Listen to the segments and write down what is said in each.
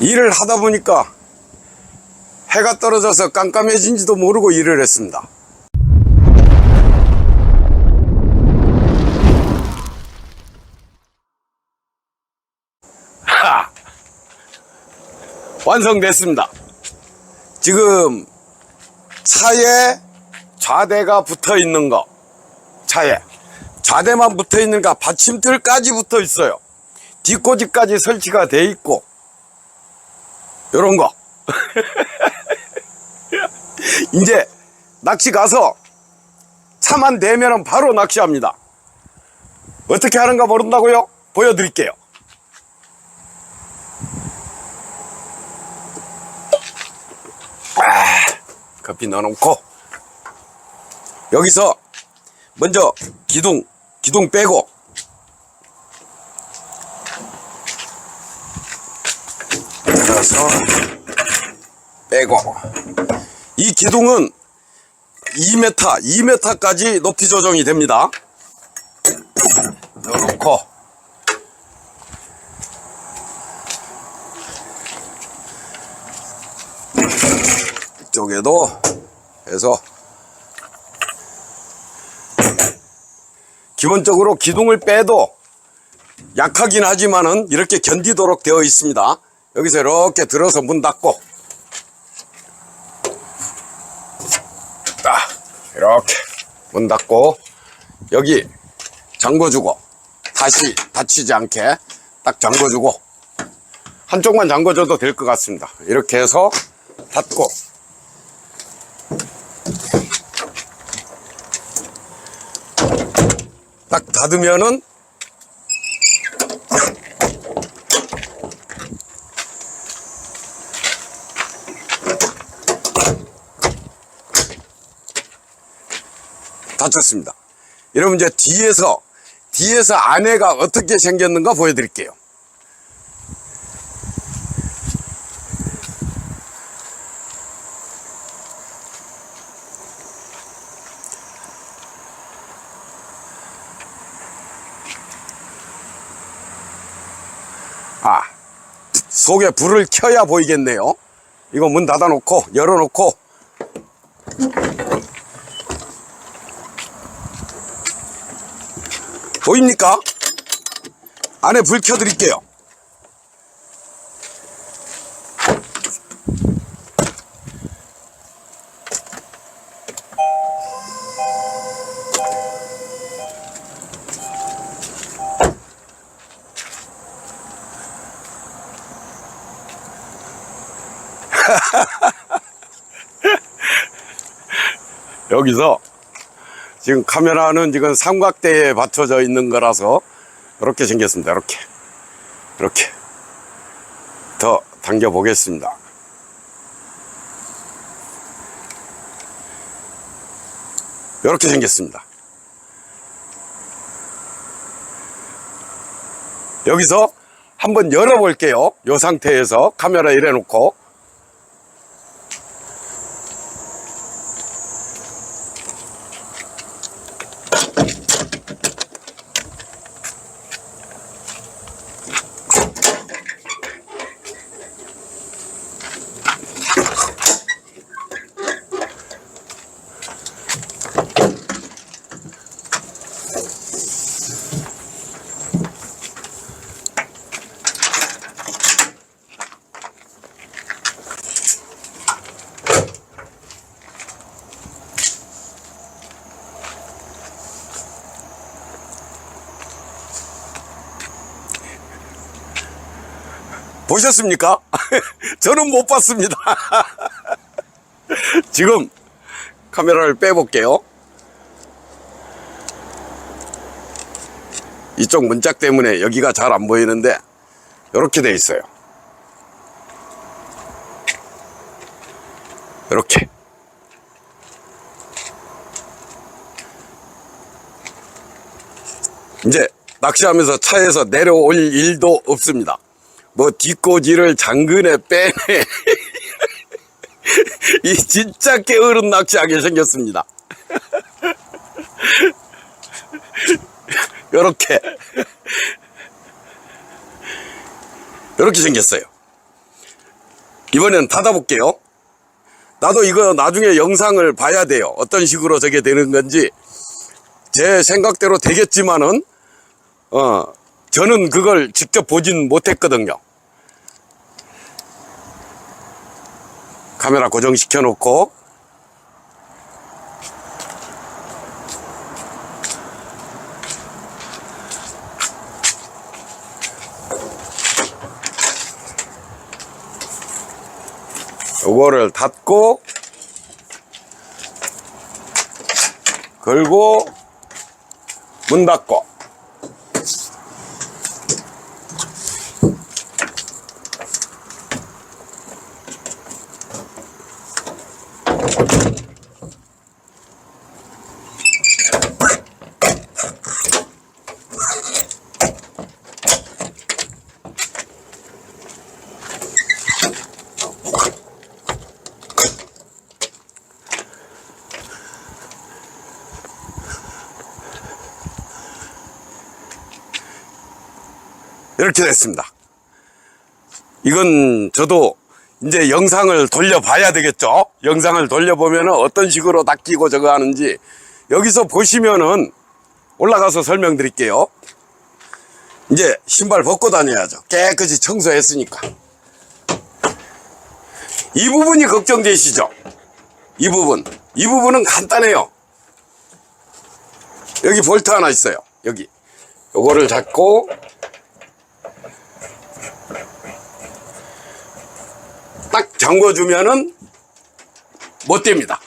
일을 하다 보니까 해가 떨어져서 깜깜해진지도 모르고 일을 했습니다. 하! 완성됐습니다. 지금 차에 좌대가 붙어 있는 거, 차에 좌대만 붙어 있는가 받침틀까지 붙어 있어요. 뒷꽂이까지 설치가 돼 있고, 요런 거. 이제 낚시 가서 차만 대면은 바로 낚시합니다. 어떻게 하는가 모른다고요? 보여드릴게요. 아, 커피 넣어놓고 여기서 먼저 기둥 기둥 빼고 들어서 빼고. 이 기둥은 2m 2m까지 높이 조정이 됩니다. 넣어놓고. 이쪽에도 해서 기본적으로 기둥을 빼도 약하긴 하지만은 이렇게 견디도록 되어 있습니다. 여기서 이렇게 들어서 문 닫고. 딱 이렇게 문 닫고. 여기 잠궈주고 다시 닫히지 않게 딱 잠궈주고. 한쪽만 잠궈줘도 될 것 같습니다. 이렇게 해서 닫고. 딱 닫으면은 닫혔습니다. 여러분 이제 뒤에서 뒤에서 안에가 어떻게 생겼는가 보여드릴게요. 아, 속에 불을 켜야 보이겠네요. 이거 문 닫아놓고, 열어놓고, 보입니까? 안에 불 켜드릴게요. 여기서 지금 카메라는 지금 삼각대에 받쳐져 있는 거라서 이렇게 생겼습니다. 이렇게. 이렇게. 더 당겨 보겠습니다. 이렇게 생겼습니다. 여기서 한번 열어볼게요. 이 상태에서 카메라 이래 놓고 보셨습니까? 저는 못 봤습니다. 지금 카메라를 빼볼게요. 이쪽 문짝 때문에 여기가 잘 안 보이는데 이렇게 돼 있어요. 이렇게. 이제 낚시하면서 차에서 내려올 일도 없습니다. 뭐 뒷꽂이를 장근에 빼내 이 진짜 게으른 낚시하게 생겼습니다 요렇게 요렇게 생겼어요 이번엔 닫아볼게요. 나도 이거 나중에 영상을 봐야 돼요. 어떤 식으로 저게 되는 건지. 제 생각대로 되겠지만은, 어, 저는 그걸 직접 보진 못했거든요. 카메라 고정시켜 놓고, 요거를 닫고 걸고 문 닫고 이렇게 됐습니다. 이건 저도 이제 영상을 돌려봐야 되겠죠? 영상을 돌려보면 어떤 식으로 낚이고 저거 하는지 여기서 보시면은 올라가서 설명드릴게요. 이제 신발 벗고 다녀야죠. 깨끗이 청소했으니까. 이 부분이 걱정되시죠? 이 부분. 이 부분은 간단해요. 여기 볼트 하나 있어요. 여기. 요거를 잡고 딱 잠궈주면은 못 됩니다.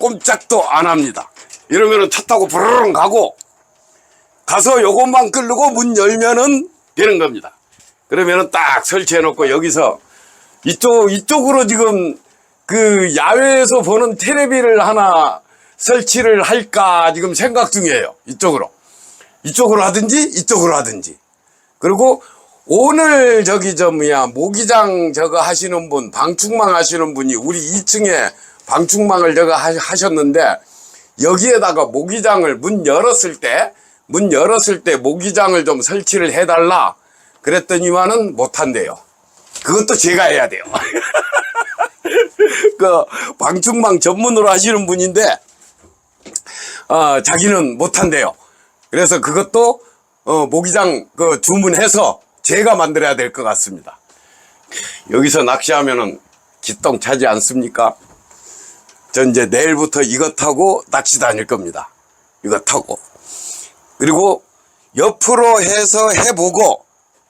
꼼짝도 안 합니다. 이러면은 차 타고 부르릉 가고 가서 요것만 끌고 문 열면은 되는 겁니다. 그러면은 딱 설치해 놓고 여기서 이쪽, 이쪽으로 지금 그 야외에서 보는 테레비를 하나 설치를 할까 지금 생각 중이에요. 이쪽으로. 이쪽으로 하든지 이쪽으로 하든지. 그리고 오늘 저기 저 뭐야 모기장 저거 하시는 분 방충망 하시는 분이 우리 2층에 방충망을 저거 하- 하셨는데 여기에다가 모기장을 문 열었을 때 문 열었을 때 모기장을 좀 설치를 해달라 그랬더니만은 못한대요. 그것도 제가 해야 돼요. 그 방충망 전문으로 하시는 분인데 어, 자기는 못한대요. 그래서 그것도 어, 모기장 그 주문해서 제가 만들어야 될 것 같습니다. 여기서 낚시하면은 기똥 차지 않습니까? 전 이제 내일부터 이거 타고 낚시 다닐 겁니다. 이거 타고. 그리고 옆으로 해서 해보고,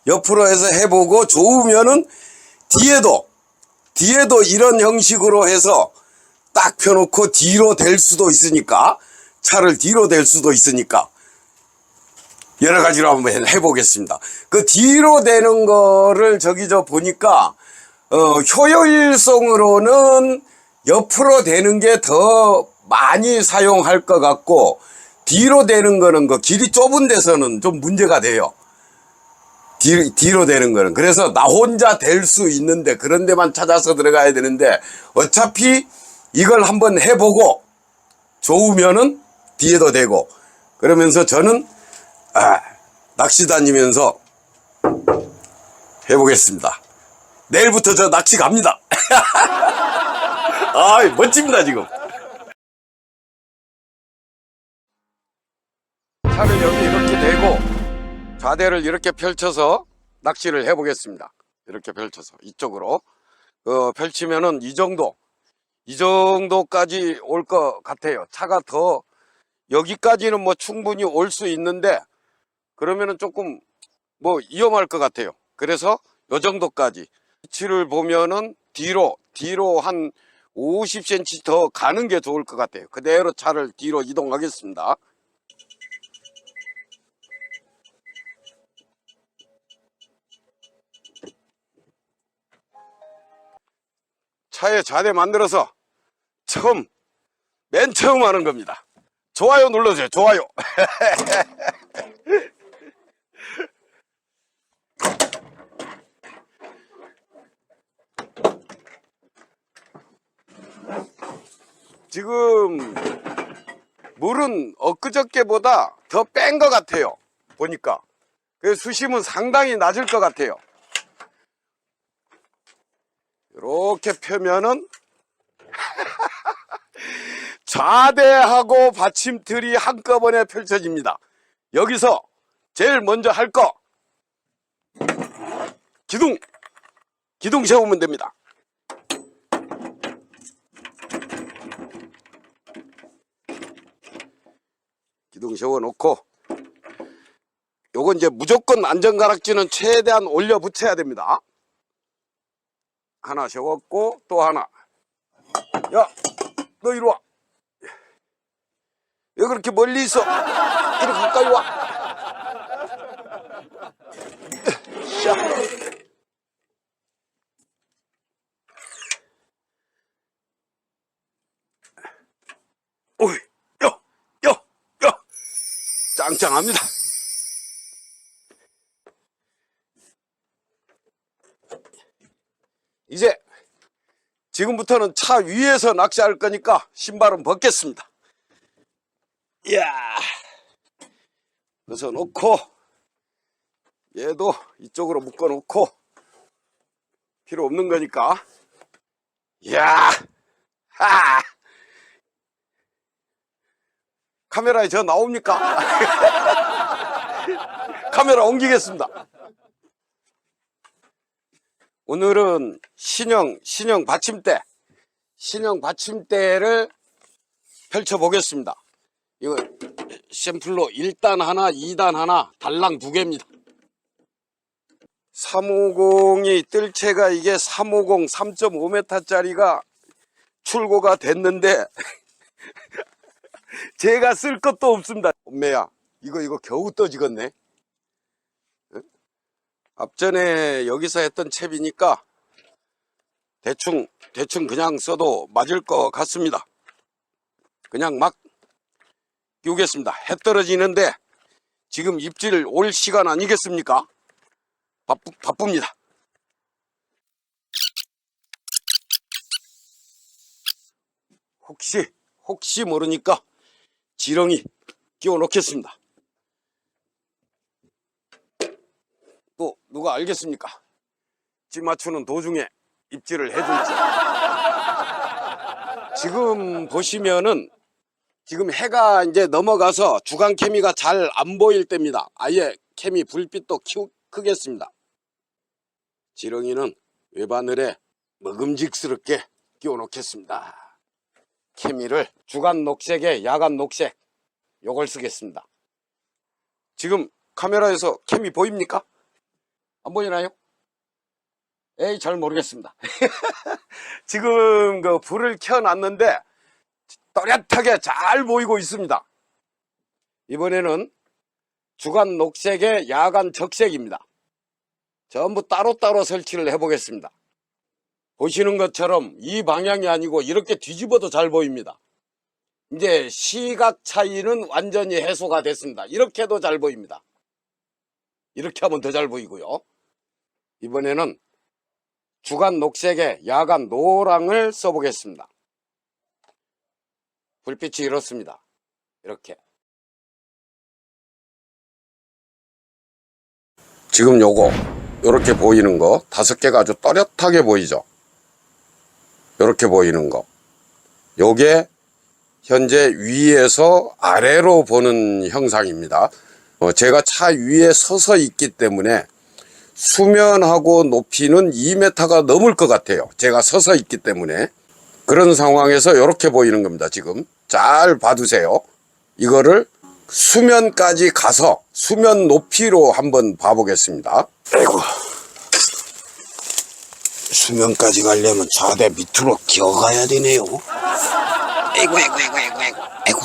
옆으로 해서 해보고 좋으면은 뒤에도, 뒤에도 이런 형식으로 해서 딱 펴놓고 뒤로 댈 수도 있으니까, 차를 뒤로 댈 수도 있으니까, 여러 가지로 한번 해보겠습니다. 그 뒤로 되는 거를 저기 저 보니까 어, 효율성으로는 옆으로 되는 게 더 많이 사용할 것 같고 뒤로 되는 거는 그 길이 좁은 데서는 좀 문제가 돼요. 뒤, 뒤로 되는 거는 그래서 나 혼자 될 수 있는데 그런 데만 찾아서 들어가야 되는데 어차피 이걸 한번 해보고 좋으면은 뒤에도 되고 그러면서 저는 아, 낚시 다니면서 해보겠습니다. 내일부터 저 낚시 갑니다. 아, 멋집니다, 지금. 차를 여기 이렇게 대고 좌대를 이렇게 펼쳐서 낚시를 해보겠습니다. 이렇게 펼쳐서 이쪽으로 어, 펼치면은 이 정도 이 정도까지 올 것 같아요. 차가 더 여기까지는 뭐 충분히 올 수 있는데 그러면은 조금 뭐 위험할 것 같아요. 그래서 요 정도까지 위치를 보면은 뒤로 뒤로 한 50cm 더 가는 게 좋을 것 같아요. 그대로 차를 뒤로 이동하겠습니다. 차에 좌대 만들어서 처음 맨 처음 하는 겁니다. 좋아요 눌러줘요. 좋아요. 지금 물은 엊그저께보다 더 뺀 것 같아요. 보니까. 그 수심은 상당히 낮을 것 같아요. 이렇게 펴면은 좌대하고 받침틀이 한꺼번에 펼쳐집니다. 여기서 제일 먼저 할 거 기둥 기둥 세우면 됩니다. 기둥 세워 놓고 요건 이제 무조건 안전가락지는 최대한 올려 붙여야 됩니다. 하나 세웠고 또 하나 야 너 이리 와. 왜 그렇게 멀리 있어? 이리 가까이 와. 자. 오이, 여, 여, 여. 짱짱합니다. 이제 지금부터는 차 위에서 낚시할 거니까 신발은 벗겠습니다. 이야. 그래서 놓고 얘도 이쪽으로 묶어 놓고 필요 없는 거니까. 이야. 하. 카메라에 저 나옵니까? 카메라 옮기겠습니다. 오늘은 신형, 신형 받침대, 신형 받침대를 펼쳐 보겠습니다. 이거 샘플로 1단 하나, 2단 하나, 달랑 두 개입니다. 350이 뜰채가 이게 350 3.5m짜리가 출고가 됐는데 제가 쓸 것도 없습니다. 엄매야, 이거 이거 겨우 떠지겠네. 앞전에 여기서 했던 채비니까 대충 대충 그냥 써도 맞을 것 같습니다. 그냥 막 끼우겠습니다. 해 떨어지는데 지금 입질 올 시간 아니겠습니까? 바쁘, 바쁩니다. 혹시 혹시 모르니까 지렁이 끼워 놓겠습니다. 또 누가 알겠습니까? 찌 맞추는 도중에 입질을 해줄지. 지금 보시면은 지금 해가 이제 넘어가서 주간 케미가 잘 안 보일 때입니다. 아예 케미 불빛도 키우, 크겠습니다. 지렁이는 외바늘에 먹음직스럽게 끼워 놓겠습니다. 케미를 주간 녹색에 야간 녹색 요걸 쓰겠습니다. 지금 카메라에서 케미 보입니까? 안 보이나요? 에이, 잘 모르겠습니다. 지금 그 불을 켜놨는데 또렷하게 잘 보이고 있습니다. 이번에는 주간 녹색에 야간 적색입니다. 전부 따로따로 설치를 해 보겠습니다. 보시는 것처럼 이 방향이 아니고 이렇게 뒤집어도 잘 보입니다. 이제 시각 차이는 완전히 해소가 됐습니다. 이렇게도 잘 보입니다. 이렇게 하면 더 잘 보이고요. 이번에는 주간 녹색에 야간 노랑을 써보겠습니다. 불빛이 이렇습니다. 이렇게. 지금 요거 요렇게 보이는 거 다섯 개가 아주 또렷하게 보이죠. 요렇게 보이는 거. 요게 현재 위에서 아래로 보는 형상입니다. 어, 제가 차 위에 서서 있기 때문에 수면하고 높이는 2m가 넘을 것 같아요. 제가 서서 있기 때문에. 그런 상황에서 이렇게 보이는 겁니다. 지금. 잘 봐두세요. 이거를 수면까지 가서 수면 높이로 한번 봐보겠습니다. 아이고. 수면까지 가려면 좌대 밑으로 기어가야 되네요. 아이고, 아이고, 아이고, 아이고, 아이고, 아이고.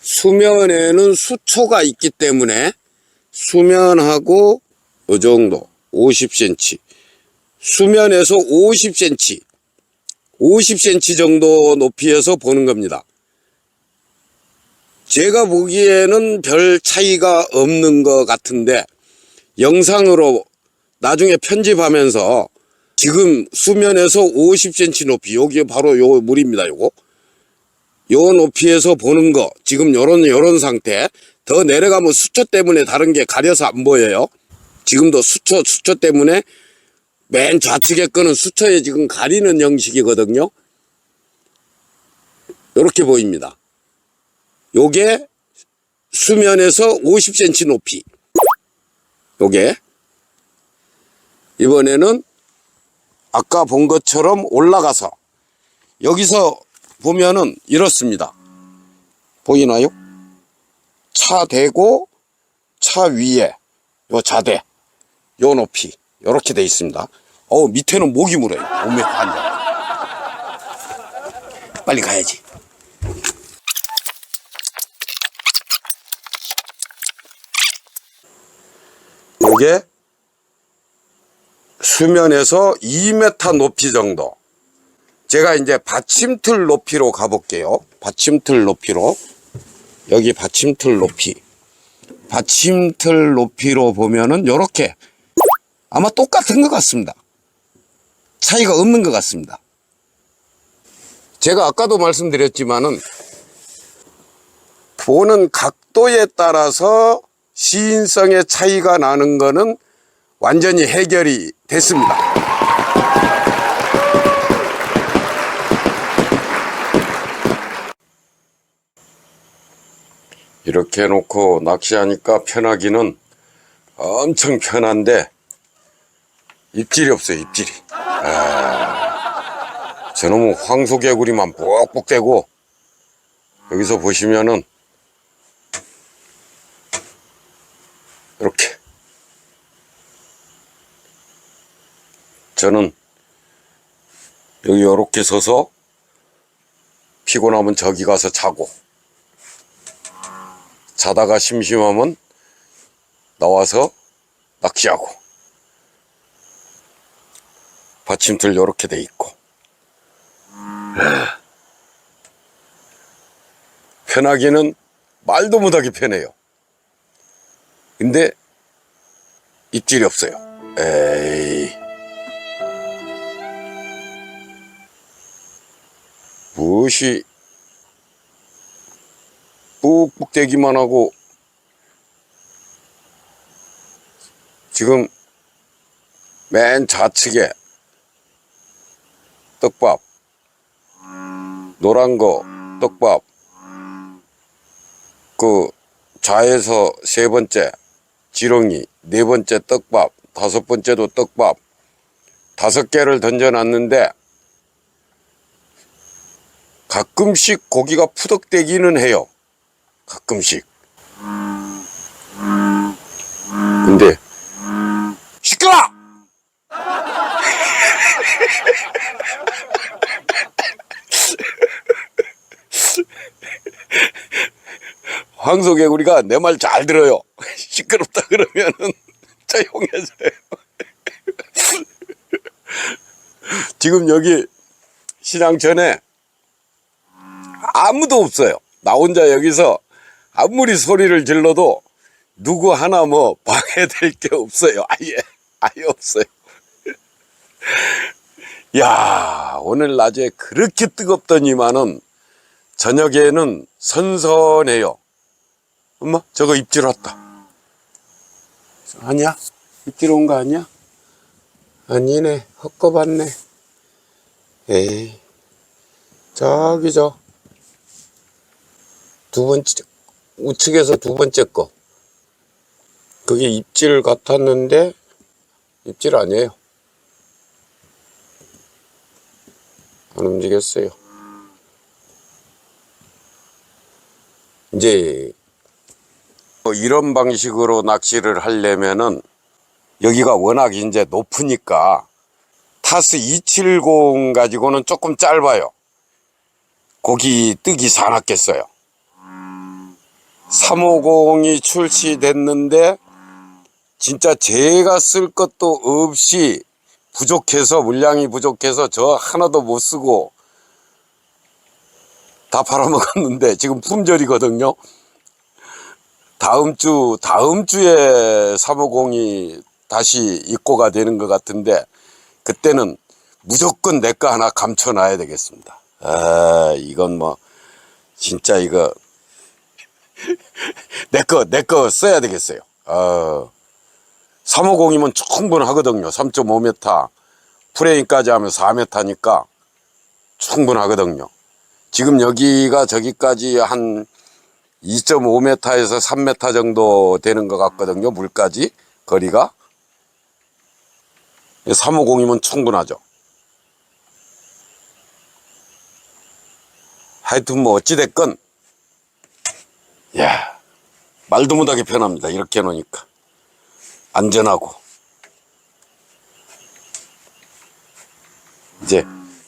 수면에는 수초가 있기 때문에 수면하고 이 정도 50cm 수면에서 50cm 50cm 정도 높이에서 보는 겁니다 제가 보기에는 별 차이가 없는 것 같은데 영상으로 나중에 편집하면서 지금 수면에서 50cm 높이 여기 바로 요 물입니다 요거 요 높이에서 보는 거 지금 요런 요런 상태 더 내려가면 수초 때문에 다른 게 가려서 안 보여요 지금도 수초 수초 때문에 맨 좌측에 거는 수초에 지금 가리는 형식이거든요. 이렇게 보입니다. 요게 수면에서 50cm 높이. 요게 이번에는 아까 본 것처럼 올라가서 여기서 보면은 이렇습니다. 보이나요? 차 대고 차 위에 요 자대 요 높이 요렇게 돼 있습니다. 어 밑에는 모기 물어요. 몸에 환장. 빨리 가야지. 요게 수면에서 2m 높이 정도. 제가 이제 받침틀 높이로 가볼게요. 받침틀 높이로. 여기 받침틀 높이. 받침틀 높이로 보면은 요렇게 아마 똑같은 것 같습니다. 차이가 없는 것 같습니다. 제가 아까도 말씀드렸지만은 보는 각도에 따라서 시인성의 차이가 나는 거는 완전히 해결이 됐습니다. 이렇게 해놓고 낚시하니까 편하기는 엄청 편한데 입질이 없어요 입질이 아, 저놈은 황소개구리만 뽁뽁대고 여기서 보시면은 이렇게 저는 여기 이렇게 서서 피곤하면 저기 가서 자고 자다가 심심하면 나와서 낚시하고 받침틀 요렇게 돼 있고. 편하기는 말도 못하게 편해요. 근데 입질이 없어요. 에이 무엇이 뿍뿍대기만 하고 지금 맨 좌측에 떡밥 노란 거 떡밥 그 좌에서 세 번째 지렁이 네 번째 떡밥 다섯 번째도 떡밥 다섯 개를 던져놨는데 가끔씩 고기가 푸덕대기는 해요. 가끔씩. 근데 시끄러! 황소개구리가 내 말 잘 들어요. 시끄럽다 그러면은 조용해져요. 지금 여기 시장 전에 아무도 없어요. 나 혼자 여기서 아무리 소리를 질러도 누구 하나 뭐 방해될 게 없어요. 아예, 아예 없어요. 야, 오늘 낮에 그렇게 뜨겁더니만은 저녁에는 선선해요. 엄마, 저거 입질 왔다. 아니야? 입질 온 거 아니야? 아니네. 헛거 봤네. 에이. 저기 저. 두 번째, 우측에서 두 번째 거. 그게 입질 같았는데, 입질 아니에요. 안 움직였어요. 이제, 뭐 이런 방식으로 낚시를 하려면은, 여기가 워낙 이제 높으니까, 타스 270 가지고는 조금 짧아요. 고기 뜨기 사납겠어요. 350이 출시됐는데 진짜 제가 쓸 것도 없이 부족해서 물량이 부족해서 저 하나도 못 쓰고 다 팔아먹었는데 지금 품절이거든요. 다음 주 다음 주에 350이 다시 입고가 되는 것 같은데 그때는 무조건 내 거 하나 감춰놔야 되겠습니다. 아 이건 뭐 진짜 이거 내 거, 내 거 써야 되겠어요. 어, 350이면 충분하거든요. 3.5m. 프레임까지 하면 4m니까 충분하거든요. 지금 여기가 저기까지 한 2.5m에서 3m 정도 되는 것 같거든요. 물까지 거리가 350이면 충분하죠. 하여튼 뭐 어찌됐건 야 말도 못하게 편합니다. 이렇게 해놓으니까 안전하고 이제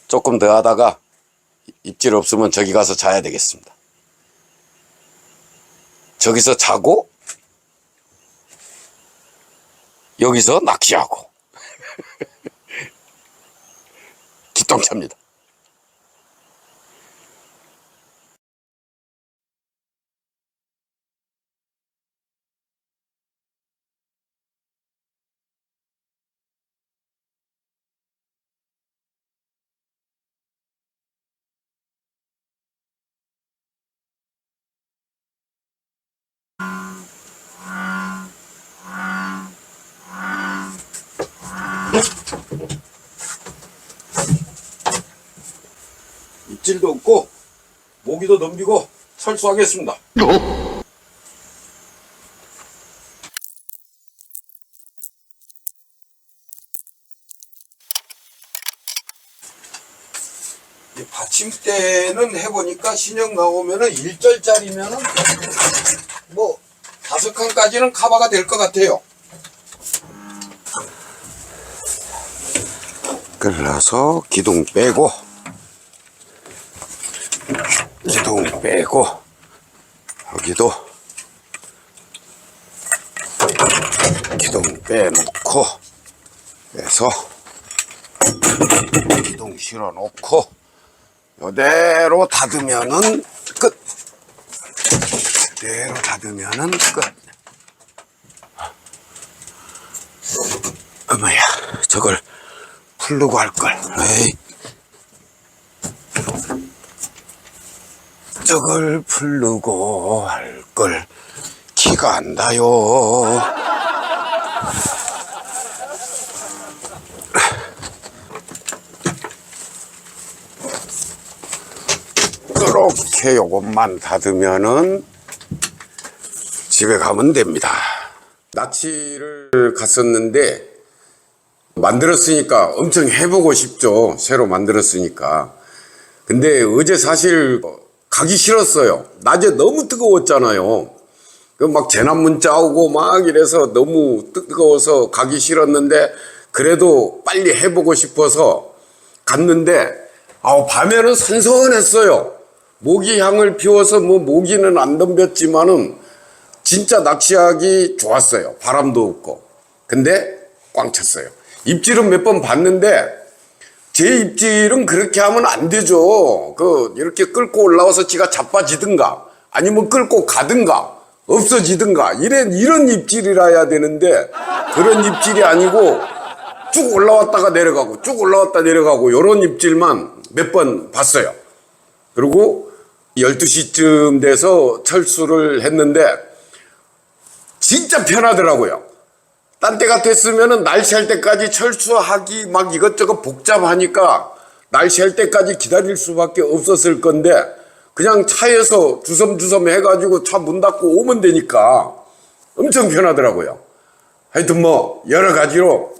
조금 더 하다가 입질 없으면 저기 가서 자야 되겠습니다. 저기서 자고 여기서 낚시하고 기똥차입니다. 입질도 없고 모기도 넘기고 철수하겠습니다. 이 받침대는 해보니까 신형 나오면은 1절짜리면은 뭐 다섯 칸까지는 커버가 될 것 같아요. 끌어서 기둥 빼고 기둥 빼고 여기도 기둥 빼놓고 해서 기둥 실어 놓고 이대로 닫으면은 끝 이대로 닫으면은 끝 어머야 저걸 풀르고 할걸. 에이. 저걸 풀르고 할 걸. 키가 안 나요. 그렇게 요것만 닫으면은 집에 가면 됩니다. 낚시를 갔었는데 만들었으니까 엄청 해보고 싶죠. 새로 만들었으니까. 근데 어제 사실 가기 싫었어요. 낮에 너무 뜨거웠잖아요. 그막 재난 문자 오고 막 이래서 너무 뜨거워서 가기 싫었는데 그래도 빨리 해보고 싶어서 갔는데 아우 밤에는 선선했어요. 모기 향을 피워서 뭐 모기는 안 덤볐지만은 진짜 낚시하기 좋았어요. 바람도 없고. 근데 꽝 쳤어요. 입질은 몇 번 봤는데 제 입질은 그렇게 하면 안 되죠. 그 이렇게 끌고 올라와서 지가 자빠지든가 아니면 끌고 가든가 없어지든가 이런 이런 입질이라야 되는데 그런 입질이 아니고 쭉 올라왔다가 내려가고 쭉 올라왔다 내려가고 이런 입질만 몇 번 봤어요. 그리고 12시쯤 돼서 철수를 했는데 진짜 편하더라고요. 딴 때 같았으면은 날씨할 때까지 철수하기 막 이것저것 복잡하니까 날씨할 때까지 기다릴 수밖에 없었을 건데 그냥 차에서 주섬주섬 해가지고 차 문 닫고 오면 되니까 엄청 편하더라고요. 하여튼 뭐 여러 가지로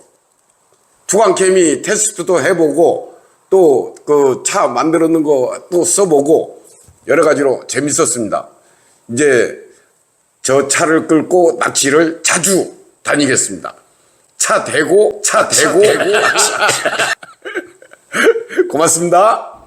투광케미 테스트도 해보고 또 그 차 만들었는 거또 써보고 여러 가지로 재밌었습니다. 이제 저 차를 끌고 낚시를 자주 다니겠습니다. 차 대고 차 대고 고맙습니다.